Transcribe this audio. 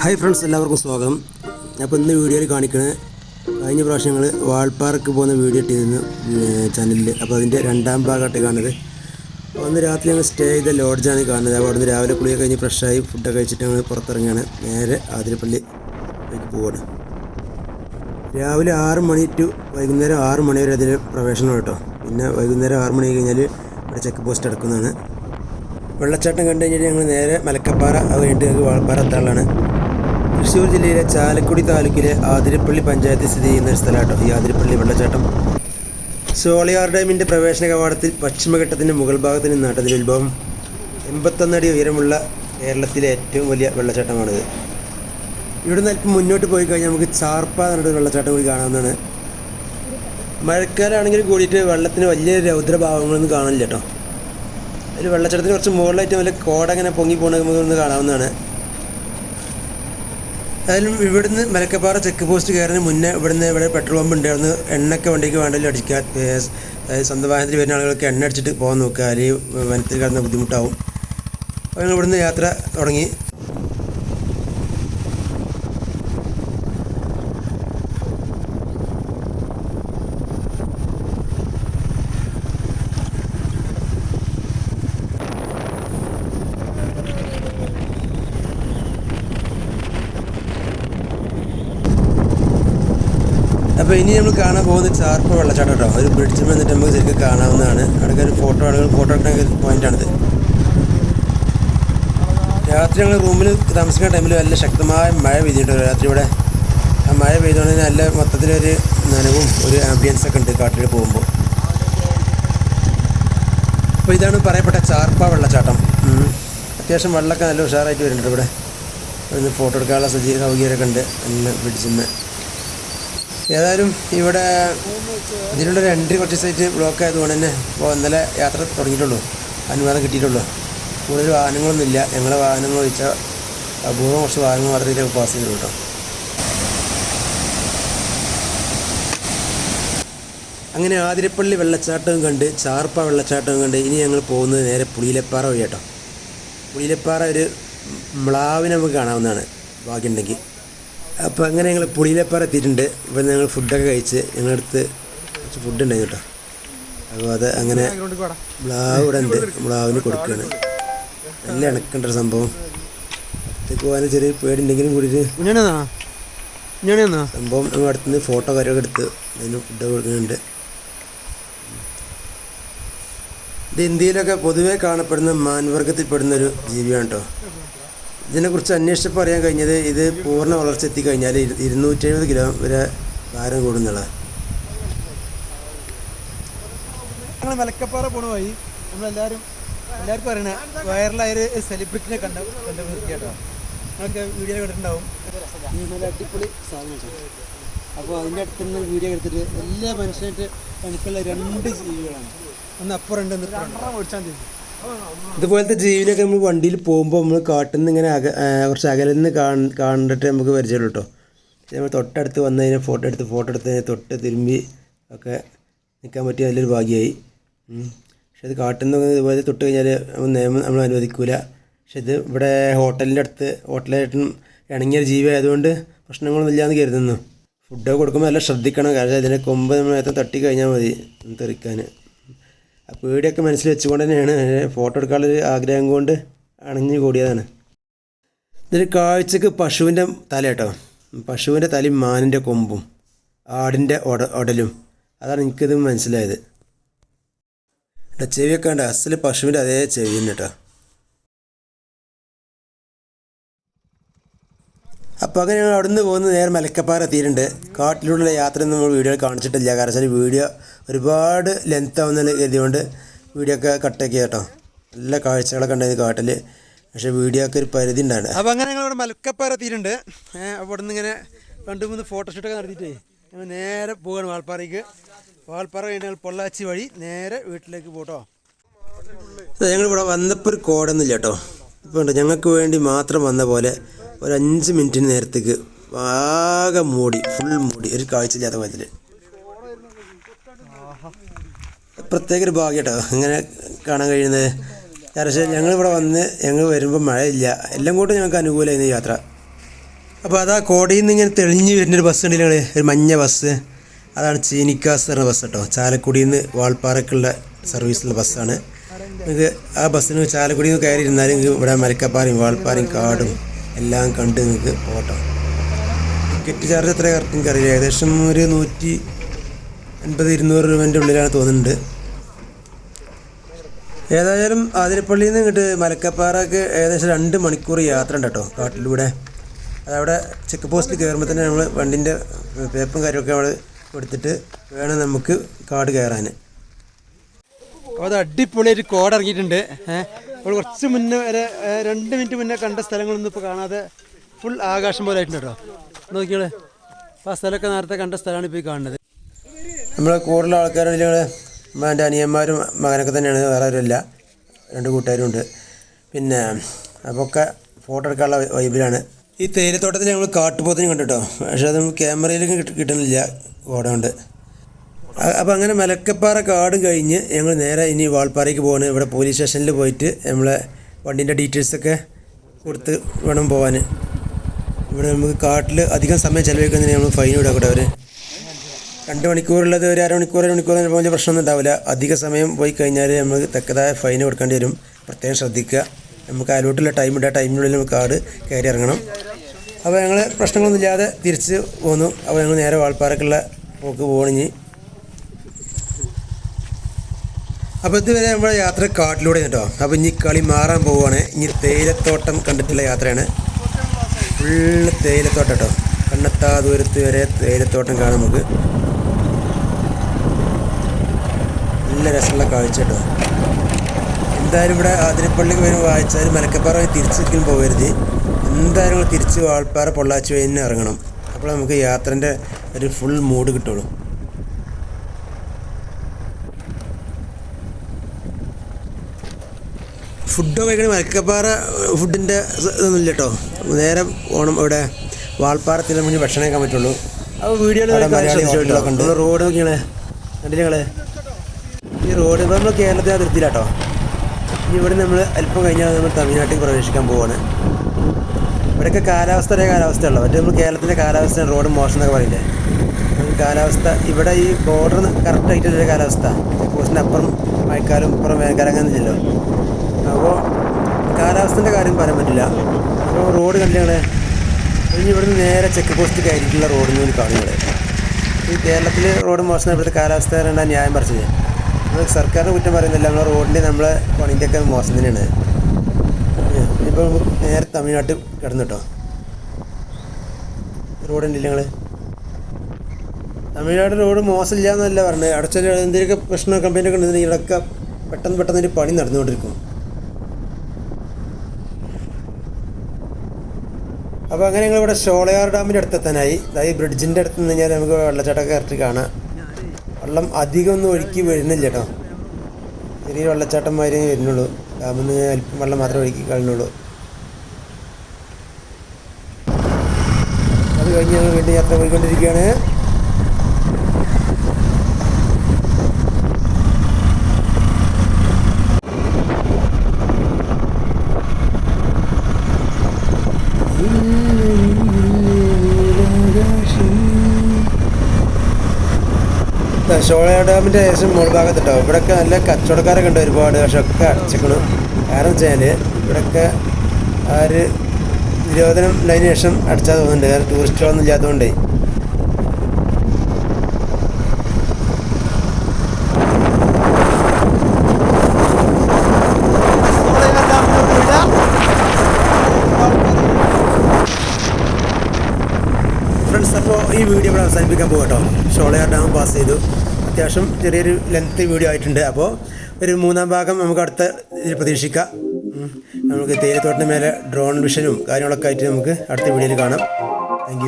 Hi friends എല്ലാവർക്കും സ്വാഗതം. അപ്പോൾ ഇന്ന് വീഡിയോയിൽ കാണിക്കുന്നത് കഴിഞ്ഞ പ്രാവശ്യം ഞങ്ങൾ വാൾപ്പാർക്ക് പോകുന്ന വീഡിയോ ഇട്ടിരുന്നു ചാനലിൽ അപ്പോൾ അതിന്റെ രണ്ടാം ഭാഗമായിട്ട് കാണുന്നത്. അപ്പോൾ അന്ന് രാത്രി ഞങ്ങൾ സ്റ്റേ ചെയ്ത ലോഡ്ജാണ് കാണുന്നത്. അപ്പോൾ അവിടുന്ന് രാവിലെ കുളിയൊക്കെ കഴിഞ്ഞ് ഫ്രഷായി ഫുഡൊക്കെ കഴിച്ചിട്ട് ഞങ്ങൾ പുറത്തിറങ്ങിയാണ് നേരെ ആതിരപ്പള്ളി പോവാണ്. രാവിലെ ആറ് മണി ടു വൈകുന്നേരം ആറ് മണി വരെ അതിന് പ്രവേശനം കേട്ടോ. പിന്നെ വൈകുന്നേരം ആറ് മണി കഴിഞ്ഞാൽ ഇവിടെ ചെക്ക് പോസ്റ്റ് അടക്കുന്നതാണ് വെള്ളച്ചാട്ടം കണ്ടു കഴിഞ്ഞാൽ ഞങ്ങൾ നേരെ മലക്കപ്പാറ അത് കഴിഞ്ഞിട്ട് ഞങ്ങൾക്ക് വാൾപ്പാറ എത്താനുള്ളതാണ്. തൃശ്ശൂർ ജില്ലയിലെ ചാലക്കുടി താലൂക്കിലെ ആതിരപ്പള്ളി പഞ്ചായത്തിൽ സ്ഥിതി ചെയ്യുന്ന ഒരു സ്ഥലമാട്ടോ ഈ ആതിരപ്പള്ളി വെള്ളച്ചാട്ടം. സോളിയാർ ഡാമിന്റെ പ്രവേശന കവാടത്തിൽ പശ്ചിമഘട്ടത്തിന്റെ മുകൾ ഭാഗത്ത് നിന്നാണ് അതിൽ ഉത്ഭവം. എൺപത്തൊന്നടി ഉയരമുള്ള കേരളത്തിലെ ഏറ്റവും വലിയ വെള്ളച്ചാട്ടമാണിത്. ഇവിടുന്ന് അല്പം മുന്നോട്ട് പോയി കഴിഞ്ഞാൽ നമുക്ക് ചാർപ്പ എന്നൊരു വെള്ളച്ചാട്ടം കൂടി കാണാവുന്നതാണ്. മഴക്കാലമാണെങ്കിൽ കൂടിയിട്ട് വെള്ളത്തിന് വലിയ രൗദ്രഭാവങ്ങളൊന്നും കാണില്ല കേട്ടോ. ഒരു വെള്ളച്ചാട്ടത്തിന് കുറച്ച് മുകളിലായിട്ട് വല്ല കോടങ്ങനെ പൊങ്ങി നമുക്ക് കാണാവുന്നതാണ്. അതിലും ഇവിടുന്ന് മലക്കപ്പാറ ചെക്ക് പോസ്റ്റ് കയറുന്നതിന് മുന്നേ ഇവിടുന്ന് ഇവിടെ പെട്രോൾ പമ്പ് ഉണ്ടായിരുന്നു എണ്ണയൊക്കെ വണ്ടിക്ക് വേണ്ടല്ലോ അടിക്കാൻ അതായത് സ്വന്തം വാഹനത്തിൽ വരുന്ന ആളുകൾക്ക് എണ്ണ അടിച്ചിട്ട് പോകാൻ നോക്കുക. അല്ലെങ്കിൽ വനത്തിൽ കിടന്ന ബുദ്ധിമുട്ടാവും. അപ്പോൾ ഞങ്ങൾ ഇവിടുന്ന് യാത്ര തുടങ്ങി. അപ്പോൾ ഇനി നമ്മൾ കാണാൻ പോകുന്ന ചാർപ്പ് വെള്ളച്ചാട്ടം കേട്ടോ. ഒരു ബ്രിഡ്ജിൽ വന്നിട്ട് നമുക്ക് ശരിക്കും കാണാവുന്നതാണ്. അവിടെ ഒരു ഫോട്ടോ ആളുകൾ ഫോട്ടോ എടുക്കുന്ന ഒരു പോയിന്റാണിത് രാത്രി ഞങ്ങൾ റൂമിൽ താമസിക്കുന്ന ടൈമിൽ നല്ല ശക്തമായ മഴ പെയ്തിട്ടുണ്ട് രാത്രി ഇവിടെ. ആ മഴ പെയ്തുകൊണ്ട് നല്ല മൊത്തത്തിലൊരു നനവും ഒരു ആംബിയൻസ് ഒക്കെ ഉണ്ട് കാട്ടിൽ പോകുമ്പോൾ. അപ്പോൾ ഇതാണ് പറയപ്പെട്ട ചാർപ്പ വെള്ളച്ചാട്ടം. അത്യാവശ്യം വെള്ളമൊക്കെ നല്ല ഉഷാറായിട്ട് വരുന്നുണ്ട് ഇവിടെ. ഒന്ന് ഫോട്ടോ എടുക്കാനുള്ള സജീവ സൗകര്യമൊക്കെ ഉണ്ട്. എന്നെ ബ്രിഡ്ജിന്ന് ഏതായാലും ഇവിടെ ഇതിനുള്ള ഒരു എൻട്രി കുറച്ച് സൈറ്റ് ബ്ലോക്ക് ആയതുകൊണ്ട് തന്നെ ഇപ്പോൾ ഇന്നലെ യാത്ര തുടങ്ങിയിട്ടുള്ളൂ. അനുവാദം കിട്ടിയിട്ടുള്ളൂ. കൂടുതൽ വാഹനങ്ങളൊന്നുമില്ല ഞങ്ങളെ വാഹനങ്ങൾ ഒഴിച്ചാൽ അപൂർവം കുറച്ച് വാഹനങ്ങൾ മാത്രമേ ഇതിലേക്ക് പാസ് ചെയ്തു കേട്ടോ. അങ്ങനെ ആതിരപ്പള്ളി വെള്ളച്ചാട്ടവും കണ്ട് ചാർപ്പ വെള്ളച്ചാട്ടവും കണ്ട് ഇനി ഞങ്ങൾ പോകുന്നത് നേരെ പുളിയിലപ്പാറ വഴി കേട്ടോ പുളിയിലപ്പാറ ഒരു മ്ലാവിനെ നമുക്ക് കാണാവുന്നതാണ്. ഭാഗ്യമുണ്ടെങ്കിൽ അപ്പോൾ അങ്ങനെ ഞങ്ങൾ പുളിയിലപ്പാറ എത്തിയിട്ടുണ്ട്. ഇപ്പം ഞങ്ങൾ ഫുഡൊക്കെ കഴിച്ച് ഞങ്ങളടുത്ത് കുറച്ച് ഫുഡ് ഉണ്ടായി കേട്ടോ. അപ്പോൾ അത് അങ്ങനെ മ്ലാവ് ഇവിടെ ഉണ്ട്. മ്ലാവിന് കൊടുക്കുകയാണ് നല്ല ഇണക്കേണ്ട ഒരു സംഭവം. അടുത്തേക്ക് പോകാൻ ചെറിയ പേടിയുണ്ടെങ്കിലും കൂടിയിട്ട് സംഭവം ഞങ്ങൾ അടുത്തുനിന്ന് ഫോട്ടോ കാര്യമൊക്കെ എടുത്ത് അതിന് ഫുഡ് കൊടുക്കുന്നുണ്ട്. ഇത് ഇന്ത്യയിലൊക്കെ പൊതുവേ കാണപ്പെടുന്ന മാൻവർഗത്തിൽപ്പെടുന്ന ഒരു ജീവിയാണ് കേട്ടോ. ഇതിനെക്കുറിച്ച് അന്വേഷിച്ചപ്പോൾ അറിയാൻ കഴിഞ്ഞത് ഇത് പൂർണ വളർച്ച എത്തിക്കഴിഞ്ഞാൽ കഴിഞ്ഞാൽ ഇരുന്നൂറ്റി എഴുപത് കിലോ വരെ ഭാരം കൂടുന്നുള്ളത്. ഞങ്ങൾ മലക്കപ്പാറ പോണ വഴി നമ്മളെല്ലാവരും എല്ലാവർക്കും പറയണ വൈറലായ ഒരു സെലിബ്രിറ്റിനെ കണ്ട കണ്ട കേട്ടോ നിങ്ങൾക്ക് വീഡിയോ കണ്ടിട്ടുണ്ടാവും നല്ല അടിപൊളി സാധനം അപ്പോൾ അതിന്റെ അടുത്ത് നിന്ന് വീഡിയോ എടുത്തിട്ട് എല്ലാ മനുഷ്യനായിട്ട് എനിക്കുള്ള രണ്ട് ജീവികളാണ്. ഒന്ന് അപ്പുറം ഉണ്ട് ഒന്ന് ഇപ്പുറം ഓടിച്ചാൽ മതി. ഇതുപോലത്തെ ജീവിനൊക്കെ നമ്മൾ വണ്ടിയിൽ പോകുമ്പോൾ നമ്മൾ കാട്ടിൽ നിന്ന് ഇങ്ങനെ കുറച്ച് അകലിൽ നിന്ന് കാണ- കണ്ടിട്ട് നമുക്ക് പരിചയമുള്ളൂ കേട്ടോ നമ്മൾ തൊട്ടടുത്ത് വന്ന് കഴിഞ്ഞാൽ ഫോട്ടോ എടുത്ത് ഫോട്ടോ എടുത്ത് തൊട്ട് തിരുമ്പി ഒക്കെ നിൽക്കാൻ പറ്റിയ നല്ലൊരു ഭാഗ്യമായി. പക്ഷെ അത് കാട്ടിൽ നിന്ന് ഇതുപോലെ തൊട്ട് കഴിഞ്ഞാൽ നിയമം നമ്മൾ അനുവദിക്കില്ല പക്ഷെ ഇത് ഇവിടെ ഹോട്ടലിന്റെ അടുത്ത് ഹോട്ടലായിട്ടും ഇണങ്ങിയ ജീവി ആയതുകൊണ്ട് പ്രശ്നങ്ങളൊന്നും ഇല്ലയെന്ന് കരുതുന്നു. ഫുഡൊക്കെ കൊടുക്കുമ്പോൾ നല്ല ശ്രദ്ധിക്കണം. കാരണം ഇതിനെ കൊമ്പ് നമ്മൾ നേരത്തെ തട്ടി കഴിഞ്ഞാൽ മതി. തെറിക്കാൻ. ആ പേടിയൊക്കെ മനസ്സിൽ വെച്ചുകൊണ്ട് തന്നെയാണ് ഫോട്ടോ എടുക്കാനുള്ളൊരു ആഗ്രഹം കൊണ്ട് അണിഞ്ഞു കൂടിയതാണ്. ഇതൊരു കാഴ്ചക്ക് പശുവിന്റെ തല കേട്ടോ. പശുവിന്റെ തലയും മാനിന്റെ കൊമ്പും ആടിന്റെ ഒട ഒടലും. അതാണ് എനിക്കിത് മനസ്സിലായത്. ചെവിയൊക്കെ ഉണ്ട് അസൽ പശുവിന്റെ അതേ ചെവി തന്നെ കേട്ടോ. അപ്പോൾ അങ്ങനെ ഞങ്ങൾ അവിടുന്ന് പോകുന്ന നേരെ മലക്കപ്പാറ എത്തിയിട്ടുണ്ട് കാട്ടിലൂടെ യാത്ര നമ്മൾ വീഡിയോ കാണിച്ചിട്ടില്ല. കാരണം വെച്ചാൽ വീഡിയോ ഒരുപാട് ലെങ്ത് ആവുന്ന കരുതിയോണ്ട് വീഡിയോ ഒക്കെ കട്ടാക്കി കേട്ടോ നല്ല കാഴ്ചകളൊക്കെ ഉണ്ടായിരുന്നു കാട്ടിൽ പക്ഷേ വീഡിയോ ഒക്കെ ഒരു പരിധി ഉണ്ടാണ്. അപ്പോൾ അങ്ങനെ ഞങ്ങൾ ഇവിടെ മലക്കപ്പാറ എത്തിയിട്ടുണ്ട് അവിടെ നിന്ന് ഇങ്ങനെ രണ്ട് മൂന്ന് ഫോട്ടോഷൂട്ടൊക്കെ നടത്തിയിട്ടേ. ഞങ്ങൾ നേരെ പോകണം വാൾപ്പാറയ്ക്ക് വാൾപ്പാറ കഴിഞ്ഞാൽ പൊള്ളാച്ചി വഴി നേരെ വീട്ടിലേക്ക് പോട്ടോ. ഞങ്ങൾ ഇവിടെ വന്നപ്പോൾ ഒരു കോടൊന്നുമില്ല കേട്ടോ ഇപ്പോൾ ഞങ്ങൾക്ക് വേണ്ടി മാത്രം വന്ന പോലെ ഒരു അഞ്ച് മിനിറ്റിന് നേരത്തേക്ക് ആകെ മൂടി ഫുൾ മൂടി ഒരു കാഴ്ചയില്ലാത്ത മതിൽ പ്രത്യേക ഒരു ഭാഗ്യം കേട്ടോ ഇങ്ങനെ കാണാൻ കഴിയുന്നത്. പക്ഷേ ഞങ്ങളിവിടെ വന്ന് ഞങ്ങൾ വരുമ്പോൾ മഴയില്ല. എല്ലാം കൂട്ടും ഞങ്ങൾക്ക് അനുകൂലമായിരുന്നു യാത്ര. അപ്പോൾ അതാ കോടയിൽ നിന്ന് ഇങ്ങനെ തെളിഞ്ഞ് വരുന്നൊരു ബസ് ഉണ്ടല്ലോ ഒരു മഞ്ഞ ബസ് അതാണ് ചീനിക്കാസ് എന്ന ബസ് കേട്ടോ ചാലക്കുടിയിൽ നിന്ന് വാൾപ്പാറക്കുള്ള സർവീസുള്ള ബസ്സാണ് നിങ്ങൾക്ക് ആ ബസ്സിന് ചാലക്കുടിയിൽ നിന്ന് കയറി നിങ്ങൾക്ക് ഇവിടെ മരക്കപ്പാറയും വാൾപ്പാറയും കാടും എല്ലാം കണ്ട് നിങ്ങൾക്ക് പോട്ടോ. ടിക്കറ്റ് ചാർജ് എത്ര കറക്റ്റ് എനിക്കറിയില്ല ഏകദേശം ഒരു നൂറ്റി അൻപത് ഇരുന്നൂറ് രൂപേന്റെ ഉള്ളിലാണ് തോന്നുന്നുണ്ട്. ഏതായാലും ആതിരപ്പള്ളിയിൽ നിന്ന് ഇങ്ങോട്ട് മലക്കപ്പാറക്ക് ഏകദേശം രണ്ട് മണിക്കൂർ യാത്ര ഉണ്ട് കേട്ടോ കാട്ടിലൂടെ. അതവിടെ ചെക്ക് പോസ്റ്റിൽ കയറുമ്പോൾ തന്നെ നമ്മൾ വണ്ടിന്റെ പേപ്പും കാര്യമൊക്കെ അവിടെ കൊടുത്തിട്ട് വേണം നമുക്ക് കാട് കയറാൻ. അപ്പോൾ അത് ഒരു കോടിറങ്ങിയിട്ടുണ്ട് ഏഹ് നമ്മൾ കുറച്ച് മുന്നേ വരെ രണ്ട് മിനിറ്റ് മുന്നേ കണ്ട സ്ഥലങ്ങളൊന്നും ഇപ്പോൾ കാണാതെ ഫുൾ ആകാശം പോലെ ആയിട്ടുണ്ട് കേട്ടോ. നോക്കിയാളെ. ആ സ്ഥലമൊക്കെ നേരത്തെ കണ്ട സ്ഥലമാണ് ഇപ്പോൾ കാണുന്നത്. നമ്മളെ കൂടുതൽ ആൾക്കാരാണ് ഞങ്ങൾ എന്റെ അനിയന്മാരും മകനൊക്കെ തന്നെയാണ്. വേറെ ആരുമില്ല. രണ്ട് കൂട്ടുകാരുണ്ട് പിന്നെ അപ്പോൾ ഫോട്ടോ എടുക്കാനുള്ള വൈബിലാണ്. ഈ തേയിലത്തോട്ടത്തിൽ ഞങ്ങൾ കാട്ടുപോത്തിന് കണ്ടു കേട്ടോ പക്ഷേ അത് ക്യാമറയിലേക്ക് കിട്ടുന്നില്ല. കോട കൊണ്ട് അപ്പോൾ അങ്ങനെ മലക്കപ്പാറ കാട് കഴിഞ്ഞ് ഞങ്ങൾ നേരെ ഇനി വാൾപ്പാറയ്ക്ക് പോകാൻ ഇവിടെ പോലീസ് സ്റ്റേഷനിൽ പോയിട്ട് നമ്മളെ വണ്ടീന്റെ ഡീറ്റെയിൽസൊക്കെ കൊടുത്ത് വേണം പോകാൻ ഇവിടെ നമുക്ക് കാട്ടിൽ അധികം സമയം ചിലവഴിക്കുന്നതിന് നമ്മൾ ഫൈൻ ഇടാക്കട്ടെ അവർ രണ്ട് മണിക്കൂറുള്ളത് ഒരു അരമണിക്കൂർ അരമണിക്കൂർ വലിയ പ്രശ്നമൊന്നും ഉണ്ടാവില്ല. അധിക സമയം പോയി കഴിഞ്ഞാൽ നമുക്ക് തക്കതായ ഫൈൻ കൊടുക്കേണ്ടി വരും. പ്രത്യേകം ശ്രദ്ധിക്കുക നമുക്ക് അലോട്ടുള്ള ടൈം ഉണ്ട്. ആ ടൈമിനുള്ളിൽ നമുക്ക് കാട് കയറി ഇറങ്ങണം. അപ്പോൾ ഞങ്ങൾ പ്രശ്നങ്ങളൊന്നുമില്ലാതെ തിരിച്ച് പോന്നു. അപ്പോൾ ഞങ്ങൾ നേരെ വാൾപ്പാറക്കുള്ള പോക്ക് പോകണിഞ്ഞ് അപ്പോൾ ഇതുവരെ നമ്മുടെ യാത്ര കാട്ടിലൂടെ കേട്ടോ. അപ്പോൾ ഇനി കളി മാറാൻ പോവുകയാണ്. ഇനി തേയിലത്തോട്ടം കണ്ടിട്ടുള്ള യാത്രയാണ്. ഫുള്ള് തേയിലത്തോട്ടം കേട്ടോ. കണ്ണെത്താ ദൂരത്ത് വരെ തേയിലത്തോട്ടം കാണാം നമുക്ക്. നല്ല രസമുള്ള കാഴ്ച കേട്ടോ. എന്തായാലും ഇവിടെ ആതിരപ്പള്ളിക്ക് വരും വായിച്ചാൽ മലക്കപ്പാറ വഴി തിരിച്ചൊരിക്കലും പോകരുത്. എന്തായാലും തിരിച്ച് വാൾപ്പാറ പൊള്ളാച്ചി വഴി ഇറങ്ങണം. അപ്പോൾ നമുക്ക് യാത്രന്റെ ഒരു ഫുൾ മൂഡ് കിട്ടുള്ളൂ. ഫുഡ് കഴിക്കണ മലക്കപ്പാറ ഫുഡിന്റെ ഇതൊന്നുമില്ല കേട്ടോ നേരെ ഓണം ഇവിടെ വാൾപ്പാറത്തിൽ മുന്നേ ഭക്ഷണം കഴിക്കാൻ പറ്റുള്ളൂ. അപ്പോൾ വീഡിയോയിൽ റോഡ് നോക്കിയാണേ കണ്ടില്ല ഈ റോഡ് ഇപ്പോൾ നമ്മൾ കേരളത്തിൽ അതിർത്തിയിലാട്ടോ ഇനി ഇവിടെ നമ്മൾ അല്പം കഴിഞ്ഞാൽ നമ്മൾ തമിഴ്നാട്ടിൽ പ്രവേശിക്കാൻ പോവാണ്. ഇവിടെയൊക്കെ കാലാവസ്ഥ ഒരേ കാലാവസ്ഥയുള്ളൂ മറ്റേ നമ്മൾ കേരളത്തിലെ കാലാവസ്ഥ റോഡ് മോശം എന്നൊക്കെ പറയില്ലേ? കാലാവസ്ഥ ഇവിടെ ഈ ബോർഡർ കറക്റ്റ് ആയിട്ടുള്ള കാലാവസ്ഥ. പോസ്റ്റിന്റെ അപ്പുറം മഴക്കാലം ഇപ്പുറം വേനൽക്കാലം അപ്പോൾ കാലാവസ്ഥന്റെ കാര്യം പറയാൻ പറ്റില്ല. അപ്പോൾ റോഡ് കണ്ടില്ലേ ഇനി ഇവിടുന്ന് നേരെ ചെക്ക് പോസ്റ്റ് കയറിയിട്ടുള്ള റോഡിൽ നിന്ന് കാണുന്നത് ഈ കേരളത്തിൽ റോഡ് മോശം ഇവിടുത്തെ കാലാവസ്ഥ രണ്ടാ ന്യായം പറിച്ചത്. നമ്മൾ സർക്കാരിനെ കുറ്റം പറയുന്നില്ല. നമ്മളെ റോഡിന്റെ നമ്മളെ പണിന്റെ ഒക്കെ മോശം തന്നെയാണ്. ഇപ്പോൾ നേരെ തമിഴ്നാട്ടിൽ കിടന്നു കേട്ടോ. റോഡുണ്ടല്ലേ ഞങ്ങൾ തമിഴ്നാട് റോഡ് മോശമില്ല എന്നല്ല പറഞ്ഞത്. അടച്ച എന്തെങ്കിലുമൊക്കെ പ്രശ്നം കമ്പനിയൊക്കെ ഉണ്ടെങ്കിൽ ഇവിടെയൊക്കെ പെട്ടെന്ന് പെട്ടെന്ന് ഒരു പണി നടന്നുകൊണ്ടിരിക്കും. അപ്പോൾ അങ്ങനെ ഞങ്ങൾ ഇവിടെ ഷോളയാർ ഡാമിന്റെ അടുത്തെത്താനായി അതായത് ബ്രിഡ്ജിന്റെ അടുത്ത് നിന്ന് കഴിഞ്ഞാൽ നമുക്ക് വെള്ളച്ചാട്ടമൊക്കെ കറക്റ്റ് കാണാം. വെള്ളം അധികം ഒന്നും ഒഴുക്കി വരുന്നില്ല കേട്ടോ. ചെറിയ വെള്ളച്ചാട്ടം മാതിരി വരുന്നുള്ളൂ. ഡാമിൽ നിന്ന് അല്പം വെള്ളം മാത്രമേ ഒഴുക്കി കളഞ്ഞുള്ളൂ. അത് കഴിഞ്ഞ് ഞങ്ങൾ വീണ്ടും യാത്ര പോയിക്കൊണ്ടിരിക്കുകയാണ്. ഷോള ഡാമിന്റെ ഏകദേശം മുകൾ ഭാഗത്തുണ്ടോ ഇവിടെയൊക്കെ നല്ല കച്ചവടക്കാരൊക്കെ ഉണ്ട് ഒരുപാട് പക്ഷെ ഒക്കെ അടച്ചിക്കണം. കാരണം വെച്ചാൽ ഇവിടെയൊക്കെ ആ ഒരു നിരോധനം ഉണ്ടായതിനു ശേഷം അടച്ചാൽ തോന്നുന്നുണ്ട്. കാരണം ടൂറിസ്റ്റുകളൊന്നും ഇല്ലാത്തതുകൊണ്ടേ ഈ വീഡിയോ ഇവിടെ അവസാനിപ്പിക്കാൻ പോകട്ടോ ഷോളയാർ ഡാം പാസ് ചെയ്തു. അത്യാവശ്യം ചെറിയൊരു ലെങ്ത് വീഡിയോ ആയിട്ടുണ്ട്. അപ്പോൾ ഒരു മൂന്നാം ഭാഗം നമുക്ക് അടുത്ത ഇതിൽ പ്രതീക്ഷിക്കാം. നമുക്ക് തേയിലത്തോട്ടിന് മേലെ ഡ്രോൺ വിഷനും കാര്യങ്ങളൊക്കെ ആയിട്ട് നമുക്ക് അടുത്ത വീഡിയോയിൽ കാണാം. താങ്ക്